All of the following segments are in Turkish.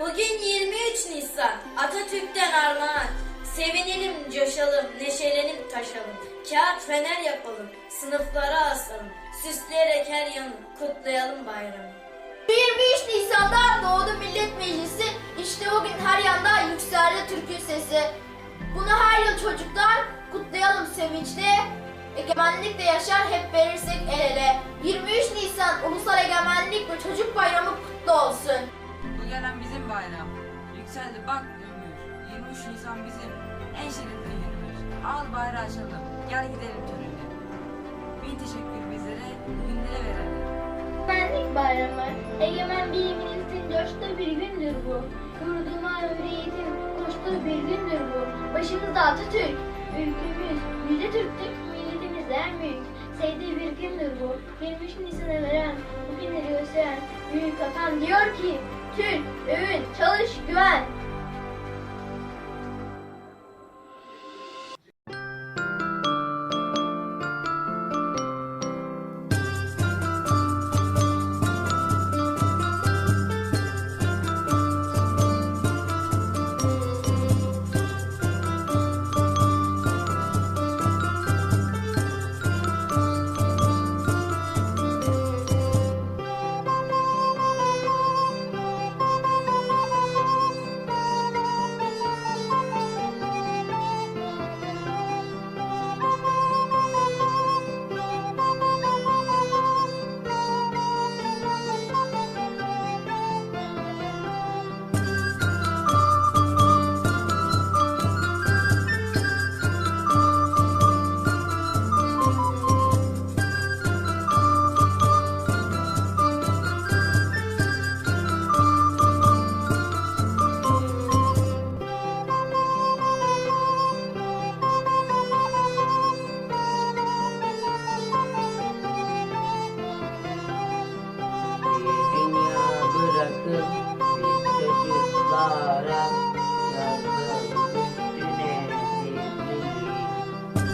Bugün 23 Nisan. Atatürk'ten armağan. Sevinelim, coşalım, neşelenip taşalım. Kağıt fener yapalım, sınıflara asalım. Süsleyerek her yanı kutlayalım bayramı. 23 Nisan'da doğdu Millet Meclisi. İşte o gün her yanda yükseldi Türk'ün sesi. Bunu her yıl çocuklar kutlayalım sevinçle. Egemenlik de yaşar hep verirsek el ele. 23 Nisan Ulusal Egemenlik ve Çocuk Bayramı kutlu olsun. Gelen bizim bayram. Yükseldi bak ömür. 23 Nisan bizim en şerefli günümüz. Al bayrağı açalım. Gel gidelim törene. Bin teşekkür bizlere, bugünlere verelim. Egemenlik Bayramı, egemen biliminizin coştuğu bir gündür bu. Yurduma hürriyetin koştuğu bir gündür bu. Başımızda Atatürk, ülkümüz, yüce Türklük, milletimiz en büyük. Sevdiği bir gündür bu. 23 Nisan'a veren, bugünleri gösteren, büyük atan diyor ki, Türk, övün, çalış,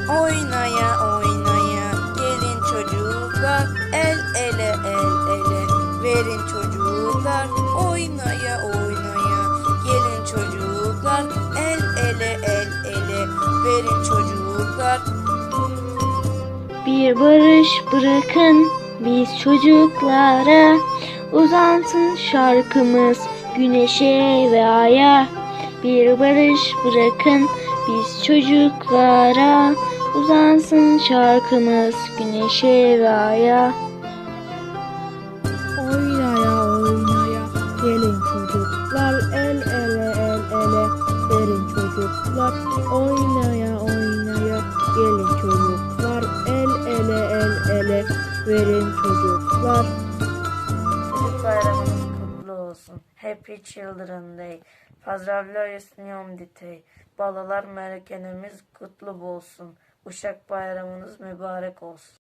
Oynaya oynaya. Gelin çocuklar el ele el ele. Verin çocuklar oynaya oynaya. Gelin çocuklar el ele el ele. Verin çocuklar. Bir barış bırakın biz çocuklara. Uzansın şarkımız güneşe ve aya. Bir barış bırakın biz çocuklara Uzansın şarkımız güneşe ve aya. Oynaya oynaya gelin çocuklar el ele el ele verin çocuklar. Oynaya oynaya gelin çocuklar el ele el ele verin çocuklar. Çocuk kutlu olsun. Happy Children Day. Pazarlar esniyorum ditey. Balalar merekenimiz kutlu olsun. Uşak bayramınız mübarek olsun.